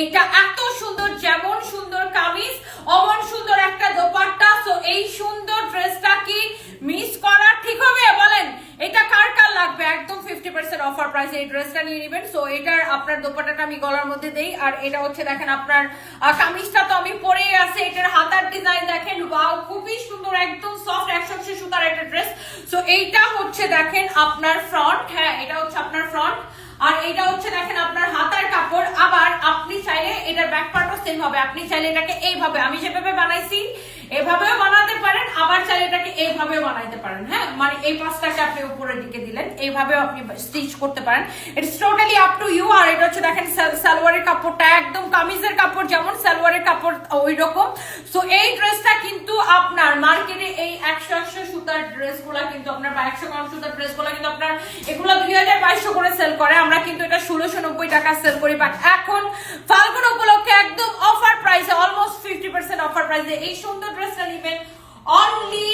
এইটা এত সুন্দর, যেমন সুন্দর কামিজ, অমন সুন্দর একটা দোপাট্টা। সো এই সুন্দর ড্রেসটা কি মিস করা ঠিক হবে? বলেন, এটা কার কার লাগবে? একদম ফিফটি পার্সেন্ট অফার প্রাইস এই ড্রেসটা নিয়ে নেবেন। সো এটার আপনার দোপাট্টাটা আমি গলার মধ্যে দেই। আর এটা হচ্ছে, দেখেন, আপনার কামিজটা তো আমি পরেই আছে। এটার হাতার ডিজাইন দেখেন। ওয়াও খুবই সুন্দর, একদম সফট একশো সুতার একটা ড্রেস সো এইটা হচ্ছে, দেখেন, আপনার ফ্রন্ট হ্যাঁ এটা হচ্ছে আপনার ফ্রন্ট আর এটা হচ্ছে দেখেন আপনার হাতার কাপড় আবার আপনি চাইলে এটার ব্যাক পার্টও সেম হবে। আপনি চাইলে এটাকে এইভাবে, আমি যেভাবে বানাইছি, এভাবেও বানাতে পারেন, আবার চাইলে এটাকে এইভাবেও বানাইতে পারেন হ্যাঁ? মানে এই পাঁচটাকে আপনি উপরের দিকে দিলেন, এইভাবেও আপনি স্টিচ করতে পারেন। It's totally up to you আর এটা হচ্ছে দেখেন সালোয়ারের কাপড়টা একদম কামিজের কাপড় যেমন, সালোয়ারের কাপড় ওই রকম সো এই ড্রেসটা কিন্তু আপনার মার্কেটে এই একশো একশো সুতার ড্রেসগুলো কিন্তু আপনার বা একশো গ্রাম সুতার ড্রেসগুলো কিন্তু আপনার, এগুলো দুই হাজার বাইশশো করে সেল করে। আমরা কিন্তু এটা ষোলোশো নব্বই টাকা সেল করি যে এই সুন্দর ড্রেসটা নেবেন অনলি